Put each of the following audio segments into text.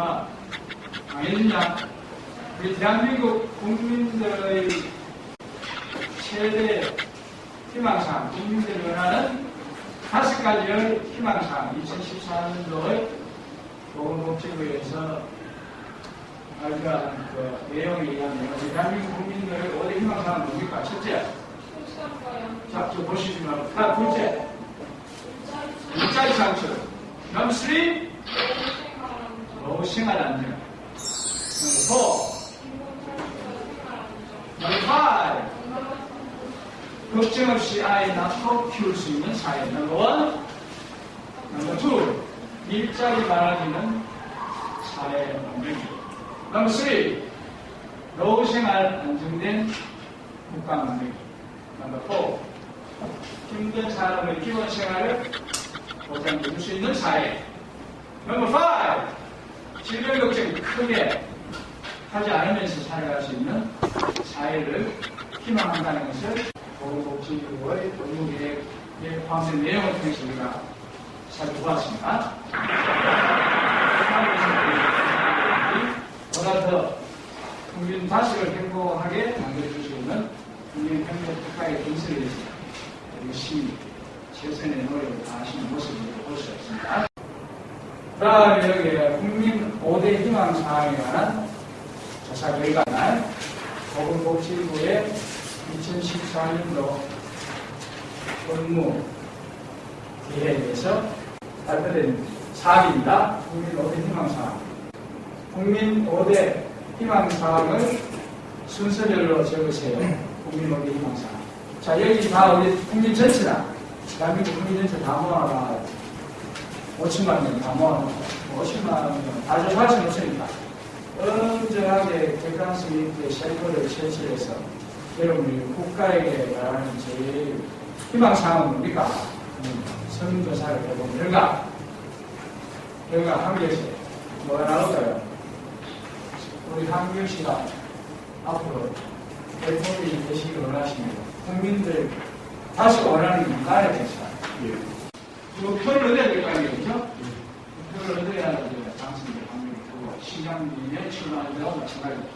자, 알겠냐? 우리 대한민국 국민들의 최대 희망사항, 국민들이 원하는 다섯 가지의 희망사항, 2014년도의 보건복지부에서 발표한 그 내용에 의하면 대한민국 국민들의 5대 희망사항은 뭡니까? 첫째, 자, 저 보시지만, 다 둘째, 일자리 창출, 넘 쓰리, 안정, 넘버 포, 넘버 파이브, 걱정 없이 아이 낳고 키울 수 있는 사회. 넘버 원, 넘버 투, 일자리 많아지는 사회 만들기. 넘버 쓰리, 노후 생활 안정된 국가 만들기. 넘버 포, 힘든 사람의 기본 생활을 보장해 줄 수 있는 사회. 넘버 파이브, 질병 걱정 크게 하지 않으면서 살아갈 수 있는 사회를 희망한다는 것을 보건복지부의 업무계획에 포함된 내용을 통해서 우리가 살펴보았습니다. 보다 더 국민 자식을 행복하게 만들어줄 수 있는 국민 행복 국가의 건설을 위해서 열심히 최선의 노력을 다하시는 모습을 볼 수 있습니다. 여기 국민 5대 희망 사항에 관한 조사 결과는 보건복지부의 2014년도 업무 계획에서 발표된 사항입니다. 국민 5대 희망 사항. 국민 5대 희망 사항을 순서별로 적으세요. 국민 5대 희망 사항. 자, 여기 다 우리 국민 전체다. 대한민국 국민 전체 다 모아봐. 5천만 명 다 모아놓고 50만 명다 조사할 수는 없으니까 엄정하게 객관성 있게 셀프를 제시해서 여러분이 국가에게 바라는 제일 희망사항은 뭡니까? 음, 설문조사를 해본 결과. 결과 한결씨 뭐가 나올까요? 우리 한결씨가 앞으로 대통령이 되시길 원하시면 국민들 다시 원하는 건 나라의 대사 그 표를 얻어야 될 거 아니에요, 그죠? 표를 얻어야 이제 당선될 확률이 크고, 시장님의 출마하는 데와 마찬가지고,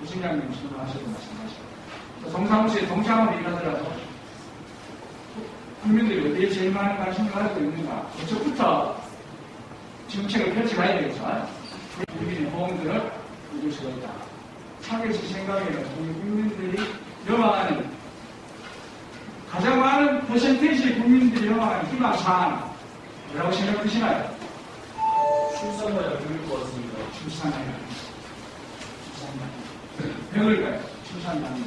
부시장님 출마하셔도 마찬가지고. 동사무소에 동창을 일하더라도, 국민들이 어디에 제일 많은 관심을 가지고 있는가, 그쪽부터 정책을 펼쳐가야 되겠죠. 국민의 호응들을 이룰 수가 있다. 차기시 생각에는 우리 국민들이 요망하는 가장 많은 퍼센테이지 국민들이 요망하는 희망 사항 뭐라고 생각하시나요? 출산과야 교육 것 같습니다. 출산이요. 출산량. 병을까요? 출산량.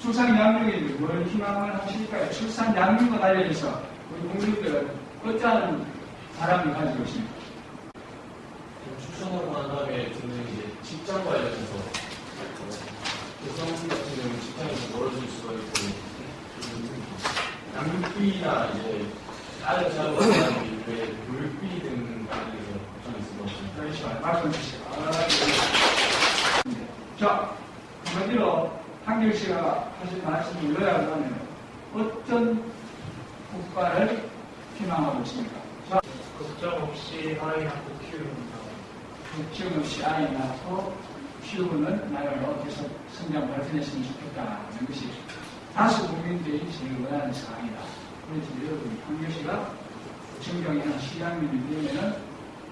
출산량력이 뭘 희망을 하실까요? 출산량력과 관련해서 우리 국민들은 어떠한 바람을 가지고 있습니까? 출산하고 난 다음에 저는 이제 직장 관련해서 여성 같은 경우는 직장에서 멀어질 수가 있고 양육비나 이제 자고 나면 왜 교육비 등 관련해서 걱정이 있을 것 같습니다. 말씀 주시죠. 아, 네. 자, 한마디로 한결 씨가 하신 말씀을 요약하면 어떤 국가를 희망하고 있습니까? 자, 걱정 없이 아이 낳고 키우는 거. 걱정 없이 아이 낳고 키우는 나라로 계속 성장 발전했으면 좋겠다는 것이 다수 국민들이 제일 원하는 사항이다. 그래서 여러분, 씨가 정경이나 시장님이 되면은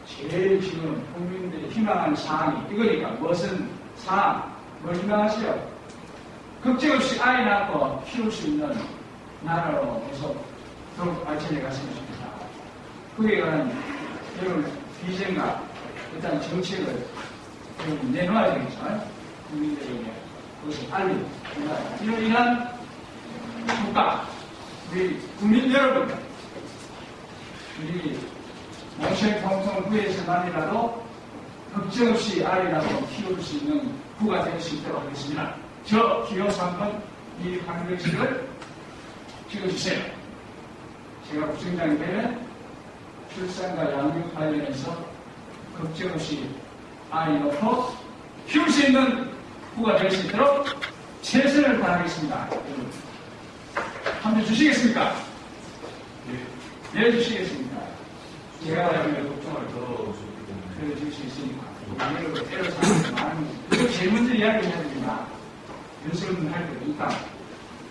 제일 지금 국민들이 희망하는 사항이 이거니까 무엇은 사항, 뭘 희망하시요? 걱정 없이 아이 낳고 키울 수 있는 나라로 계속 더욱 발전해 갔으면 좋겠다. 그에 관한 여러분 비전과 일단 정책을 여러분 내놓아야 되겠죠. 국민들에게 그것을 알리고 이로 인한 국가, 우리 국민 여러분, 우리 몽쉘통통부에서만이라도 걱정 없이 아이 낳고 키울 수 있는 부가 될 수 있도록 하겠습니다. 저 기호서 한번 이 관객식을 찍어주세요. 제가 부총장이 되면 출산과 양육 관련해서 걱정 없이 아이 낳고 키울 수 있는 부가 될 수 있도록 최선을 다하겠습니다. 한번 주시겠습니까? 네, 주시겠습니까? 제가 제가 걱정을 때문에 들어줄 수 있으니까. 이걸 때려 사는 많은 그리고 제일 먼저 이야기해야 됩니다. 연습을 할때 일단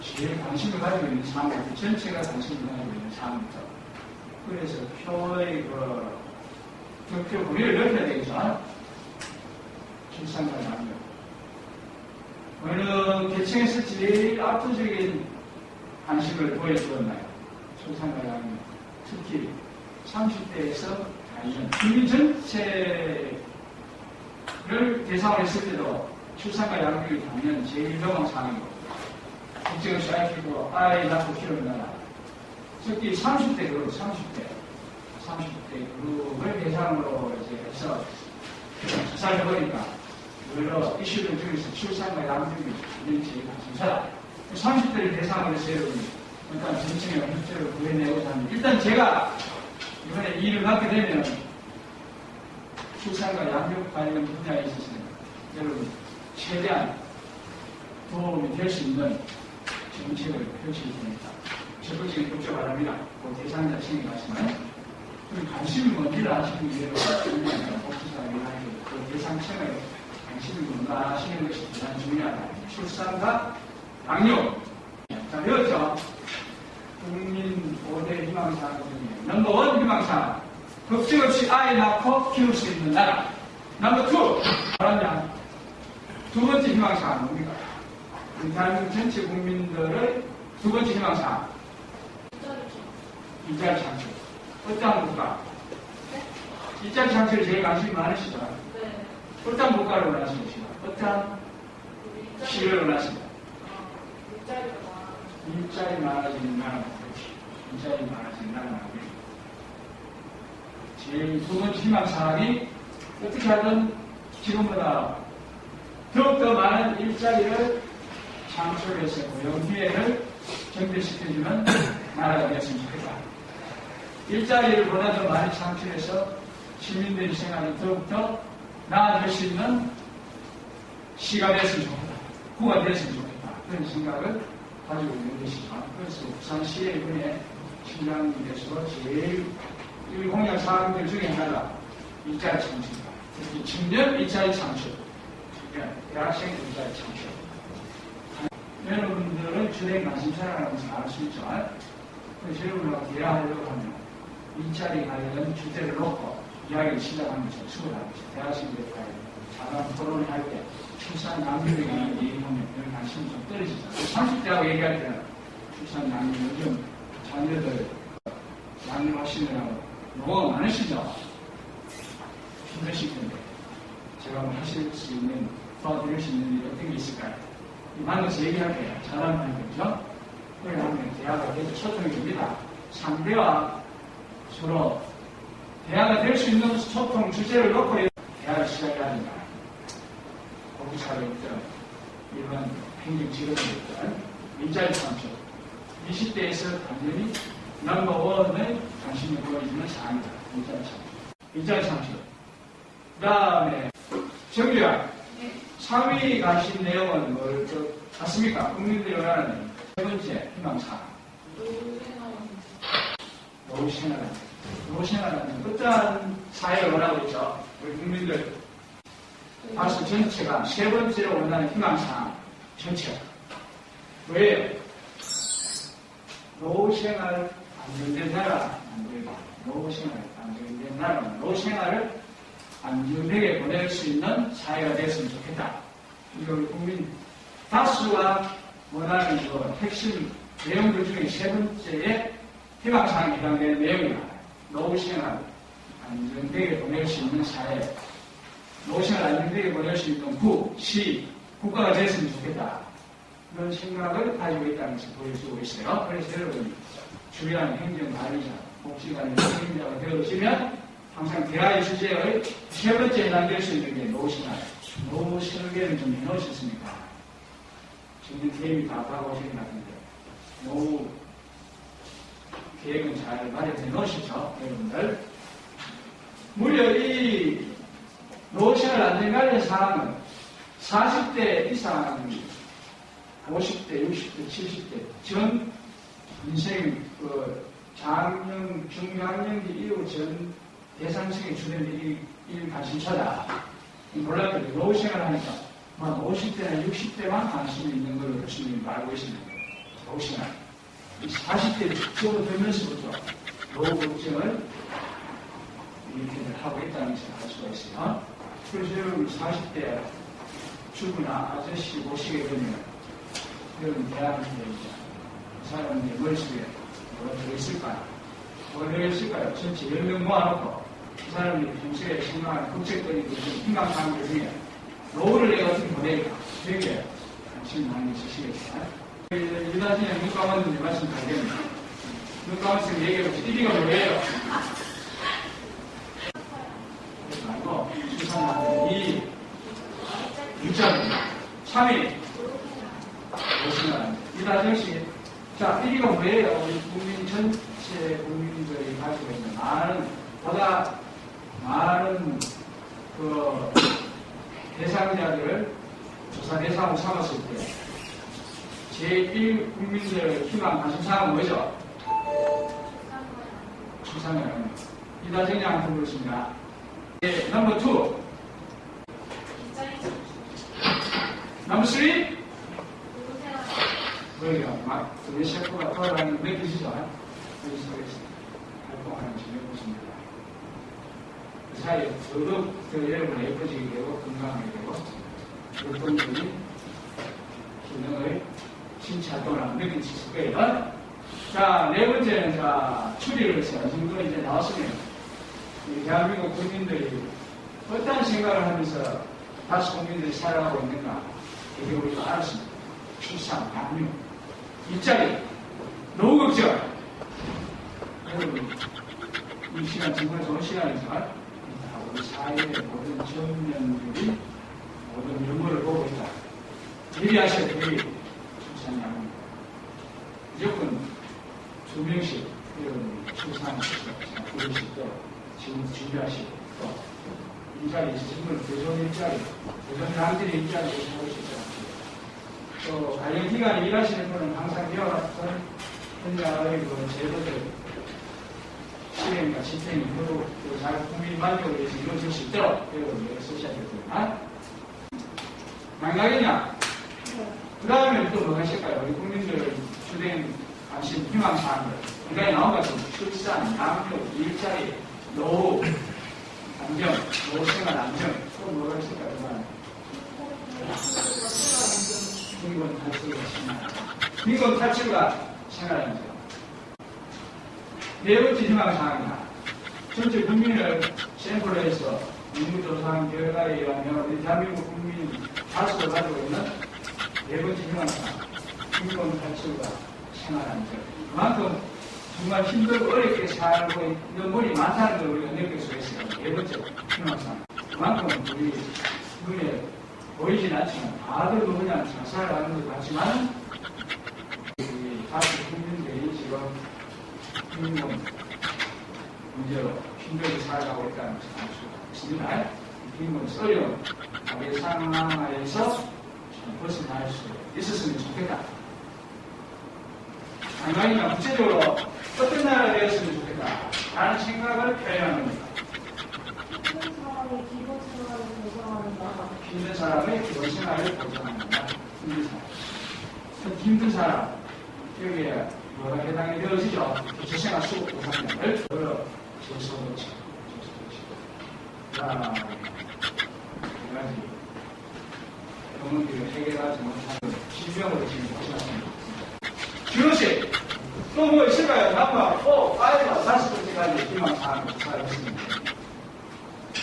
제일 관심을 가지고 있는 사항, 전체가 관심을 가지고 있는 사항부터. 그래서 표의 그 격표 범위를 넓혀야 되겠죠. 출산과 남녀. 어느 계층에서 제일 압도적인 관심을 보여주었나요? 남녀. 특히 30대에서 아니면 국민 전체를 대상으로 했을 때도 출산과 양육이 당연 제일 위험한 상황이고 국제를 시작하고 아이 낳고 키우는 나라 특히 30대 그룹, 30대 30대 그룹을 대상으로 이제 해서 조사를 해보니까 여러 이슈들 중에서 출산과 양육이 제일 관심사다 30대를 대상으로 해서 여러분 일단 전체의 협조를 구해내고자 합니다 일단 제가 이번에 일을 맡게 되면 출산과 양육 관련 분야에 있어서는 여러분 최대한 도움이 될 수 있는 정책을 펼칠 테니까 적극적인 협조 바랍니다. 그 대상자 생각하시면 그 관심이 뭔지를 아시는 게 중요해요. 복지사회를 하고 그 대상층을 관심이 뭔가 하시는 것이 가장 중요하다. 출산과 양육. 자, 배웠죠? 국민 5대 희망사항 중에 넘버원 희망사항 걱정 없이 아이 낳고 키울 수 있는 나라 넘버 투 뭐냐 두 번째 희망사항 뭡니까? 우리 대한민국 전체 국민들의 두 번째 희망사항 일자리 창출 어떠한 국가? 일자리 창출에 제일 관심이 많으시죠? 네. 어떠한 국가를 원하시는 것이가 어떠한 시를 원하십니까? 일자리 많아지는 그렇지. 일자리 많아지는 나라 제일 두 번째 희망사항이 어떻게 하든 지금보다 더욱더 많은 일자리를 창출해서 고용 기회를 증대시켜주는 나라가 되었으면 좋겠다. 일자리를 보다 더 많이 창출해서 시민들의 생활이 더욱더 나아질 수 있는 시가 됐으면 좋겠다. 구가 됐으면 좋겠다. 그런 생각을 가지고 있는 것이죠. 그래서 부산시에 이번에 신장님께서 제일 이 공약 사항들 중에 하나가 일자리 창출입니다. 특히 청년 일자리 창출, 대학생 일자리 창출. 여러분들은 주된 관심사라는 것을 알 수. 그래서 여러분과 대화하려고 하면 일자리 관련 주제를 놓고 이야기를 시작하는 것이 수고하는 것이 대학생들과의 자간 토론을 할 때 출산 양육에 관한 얘기하면 별 관심이 좀 떨어지죠. 30대하고 얘기할 때는 출산 양육 요즘 자녀들 양육하시느라고 노고가 많으시죠? 힘드실 텐데 제가 뭐 하실 수 있는 도와드릴 수 있는 일이 어떤 게 있을까요? 이 만나서 얘기할게요. 잘하는 거죠? 그래 하면 대화가 계속 소통이 됩니다. 상대와 서로 대화가 될 수 있는 소통 주제를 놓고 대화를 시작해야 된다. 공사를 있든 일반 행정직원들 일자리 창출 20대에서 당연히 넘버원의 관심을 보여주는 사항이다. 일자리 창출. 일자리 창출. 그 다음에 정규야 네. 3위 가신 내용은 뭘 저, 같습니까? 국민들이 원하는 세 번째 희망사항. 노생활. 노후 생활. 노후 생활은 어떠한 사회를 원하고 있죠? 우리 국민들 박수 전체가 세 번째로 원하는 희망사항 전체가. 왜요? 노후생활 안정된 나라 만들고 노후생활 안정된 나라 노후생활을 안정되게 보낼 수 있는 사회가 됐으면 좋겠다. 우리 국민 다수가 원하는 그 핵심 내용들 중에 세 번째에 희망사항에 해당되는 내용이다. 노후생활 안정되게 보낼 수 있는 사회 노시을 안정되게 보낼 수 있는 구, 시, 국가가 됐으면 좋겠다. 그런 생각을 가지고 있다는 것을 보여주고 있어요. 그래서 여러분, 주요한 행정관리자, 복지관리 책임자가 되어지면 항상 대화의 주제의 세 번째 해당될 수 있는 게 노시날. 노실계를 좀 해놓으셨습니까? 지금 계획이 다 하고 오신 것 같은데. 노후 계획은 잘 마련해 놓으시죠, 여러분들. 무려 이 노션을 안정관리 사항은 40대 이상, 50대, 60대, 70대 전 인생 그 장년, 중장년기 이후 전 대상층에 주된 이일 관심사다. 몰랐더니 노후 생활을 하니까 한 50대나 60대만 관심이 있는 걸로 교수님이 알고 계십니다. 노후 생활. 40대 접어들면서부터 노후 걱정을 이렇게 하고 있다는 것을 알 수가 있어요. 여러분 40대 주부나 아저씨 모시게 되면 대학인데 이제 그 사람 이제 머릿속에 뭐가 들어있을까요? 뭐가 들어있을까요? 전체 10명 모아놓고 그 사람들이 평소에 생각하는 걱정거리고 희망하는 중에 노후를 내가 어떻게 보낼까? 되게 관심 많이 있으시겠어요? 이다진에 눈 감았는데 말씀 잘 됐네. 눈 감았으면 얘기해보세요. 1위가 뭐예요? 수상한 2, 6점, 3위, 5시간. 이다진 씨, 자, 1위가 뭐예요? 우리 국민 전체 국민들이 가지고 있는 많은, 보다 많은 그 대상자들을 조사 대상으로 삼았을 때 제1 국민들 희망 관심사가 뭐죠? 추상은 이다정량한테 물었습니다. 네, 넘버 2, 3, 그러니까 막 우리 셰프가 돌아가는 거 느끼시죠? 우리 속에서 활동하는 지내 보십니다. 그 사이에 더더욱 더 여러분 예뻐지게 되고 건강하게 되고 어떤 분이 기능의 신체 활동을 느끼실 거예요. 자, 네 번째는 자, 추리를 어느 정도 이제 나왔으면 이 대한민국 국민들이 어떤 생각을 하면서 다시 국민들이 살아가고 있는가 이게 우리가 알았습니다. 출산, 양육, 일자리, 노후 걱정. 여러분, 이 시간 정말 좋은 시간이지만 우리 사회의 모든 전면들이 모든 유무를 보고 있다. 대비하셔야 되기 출산 양육. 무조건 두 명씩 이런 출산하셔서 부르시고 지금 준비하시고 또 일자리 정말 대전 일자리, 대전 양들의 일자리를 하고 싶다. 또 관련 기관에 일하시는 분은 항상 이어왔던 현장의 그 제도들 실행과 집행이 모두 잘 국민 만족을 위해서 이루어질 수 있도록 여러분 쓰셔야 되겠구나. 망가겠냐? 그 다음에 또뭐 하실까요? 우리 국민들 주된 관심, 희망 사항들. 그러니까 나온 것은 출산, 양육, 일자리, 노후, 안정, 노후 생활 안정. 또 뭐가 있을까요? 빈곤 탈출과 생활. 빈곤 탈출과 생활 안정. 네 번째 희망 사항이다. 전체 국민을 샘플로 해서 인구조사한 결과에 의하면 우리 대한민국 국민 다수가 가지고 있는 네 번째 희망 사항. 빈곤 탈출과 생활 안정. 그만큼 정말 힘들고 어렵게 살고 있는 분이 많다는 걸 우리가 느낄 수가 있어요. 네 번째 희망 사항. 그만큼 우리 눈에 보이진 않지만 다들 그냥 잘 살아가는 것 같지만 다수 국민들이 지금 빈곤 문제로 힘들게 살아가고 있다는 것을 알 수가 있습니다. 빈곤 어려운 가계 상황에서 벗어날 수 있었으면 좋겠다. 장관이나 구체적으로 어떤 나라가 되었으면 좋겠다. 라는 생각을 표현하는 겁니다. 힘든 사람의 기본 생활을 보장합니다. 힘든 사람. 그 힘든 사람, 여기에 뭐가 해당이 되어지죠? 기초생활 수급 보상량을 여러 제소로치, 제소로치. 자, 두 가지 병원비를 해결하지 못하는 질병으로 지금 보시겠습니다. 주로식, 또뭐 있을까요? 남과 4, 5와 다섯 번째까지 희망 사항을 찾아봤습니다.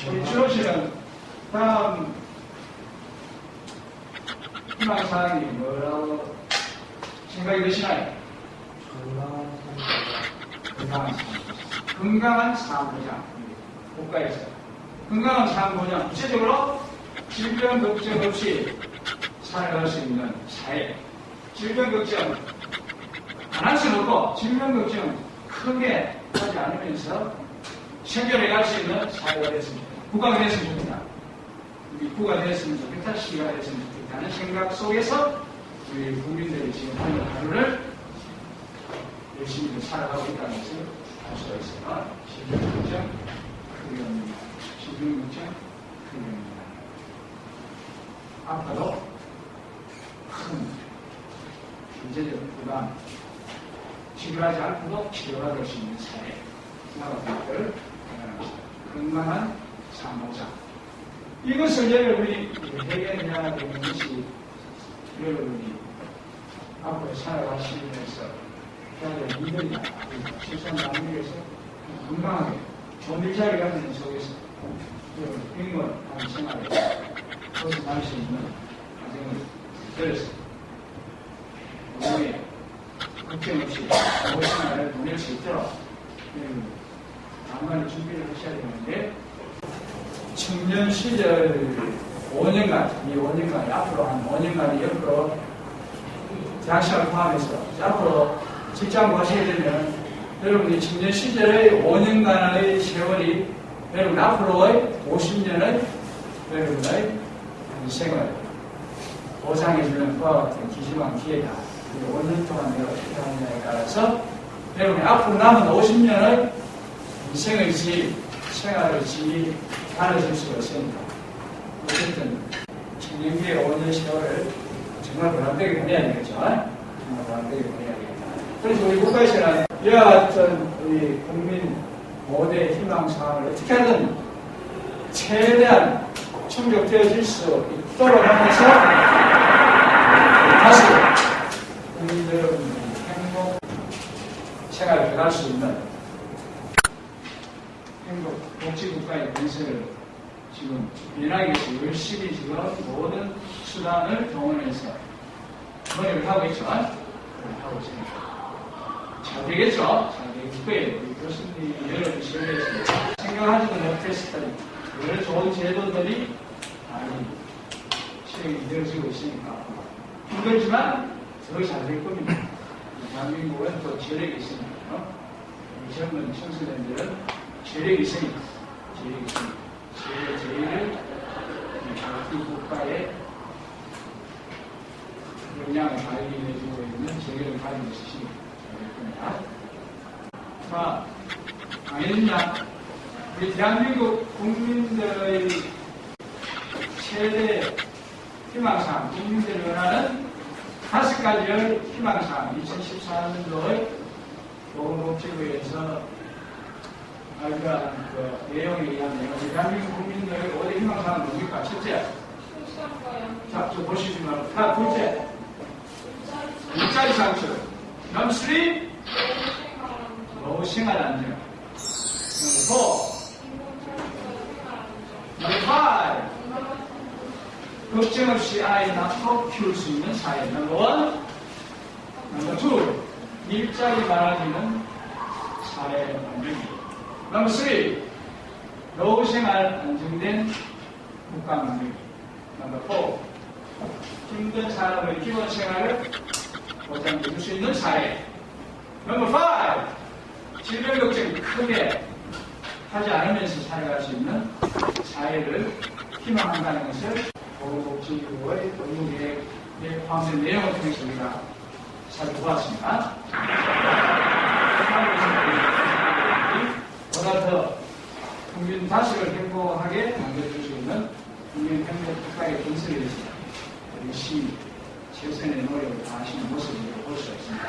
우리 주로식은 다음 희망 사항이 뭐라고 생각이 드시나요? 건강한 삶. 건강한 삶 보장. 국가에서. 건강한 삶 보장. 구체적으로 질병 걱정 없이 살아갈 수 있는 사회. 질병 걱정 안 할 수는 없고, 질병 걱정 크게 하지 않으면서 생존해 갈 수 있는 사회가 좋겠다. 국가가 좋겠다. 국가가 됐으면 좋겠다. 시가 됐으면 좋겠다는 생각 속에서 우리 국민들이 지금 하는 하루를 열심히 살아가고 있다는 것을 알 수가 걱정, 그런 실전 기준국적 훈련입니다. 앞으로 큰 경제적 부담, 치료하지 않고도 치료가 될 수 있는 사회, 나라들 건강한 삶보장. 이것을 여러분이 해결해야 되는 것이 여러분이 앞으로 살아가시면서 해야 될 일들이다. 실천 나누기에서 건강하게 좋은 일자리 가진 속에서 행복한 생활에 벗어날 수 있는 과정을 들었습니다. 오늘 걱정 없이 좋은 생활을 보낼 수 있도록 여러분 만반의 준비를 하셔야 되는데 청년 시절 5년간, 이 5년간, 앞으로 한 5년간이 옆으로 대학생을 포함해서 앞으로 직장 가시게 되면 여러분이 청년 시절의 5년간의 세월이 여러분 앞으로의 50년의 여러분의 인생을 보상해주는 그와 같은 기심한 기회다. 이 5년 동안 내가 어떻게 하느냐에 따라서 여러분이 앞으로 남은 50년의 인생의 질, 생활의 질 이 달라질 수가 있으니까. 어쨌든, 청년기의 5년 세월을 정말 보람되게 보내야 되겠죠. 정말 보람되게 보내야 되겠다. 그래서 우리 국가에서는 이와 같은 우리 국민 5대 희망사항을 어떻게 하든 최대한 충족되어질 수 있도록 하면서 다시 국민들 여러분들이 행복 생활을 해갈 수 있는 행복 복지 국가의 건설을 지금 민학에서 열심히 지금 모든 수단을 동원해서 노력을 하고 있죠. 하고 있습니다. 잘 되겠죠? 잘 되겠을 거예요. 우리 교수님이 여러 시험에서 생각하지도 못했을 여러 좋은 제도들이 많이 시행이 되어지고 있으니까 힘들지만 더 잘 될 겁니다. 대한민국은 또 재력이 있으니까요. 젊은 청소년들은 재력이 있으니까 재력이 있으니까 제일 제일을 이 국가의 역량을 발휘해주고 있는 재력을 가지고 있으시니까 겁니다. 자, 알겠냐? 우리 대한민국 국민들의 최대 희망사항, 국민들이 원하는 다섯 가지의 희망사항, 2014년도의 보건복지부에서 발표한 그 내용에 의하면 우리 대한민국 국민들의 어디 희망사항은 뭡니까? 첫째, 자, 저 보시지 말고. 다 둘째, 일자리 창출. 넘 쓰리, 노후 생활 안정. 넘버 포, 넘버 파이브, 걱정 없이 아이 낳고 키울 수 있는 사회. 넘버 원, 넘버 투, 일자리 많아지는 사회. 넘버 쓰리, 노후 생활 안정된 국가 만들기. 넘버 포, 힘든 사람의 기본 생활을 보장해 줄 수 있는 사회. 넘버 5. 질병 걱정 크게 하지 않으면서 살아갈 수 있는 사회를 희망한다는 것을 보건복지부의 업무계획에 포함된 내용을 통해서 우리가 살펴보았습니다. 국민 자식을 행복하게 만들어줄 수 있는 국민 행복 특가의 분석에 있습니다. 열심히 최선의 노력을 다하시는 모습을 볼 수 있습니다.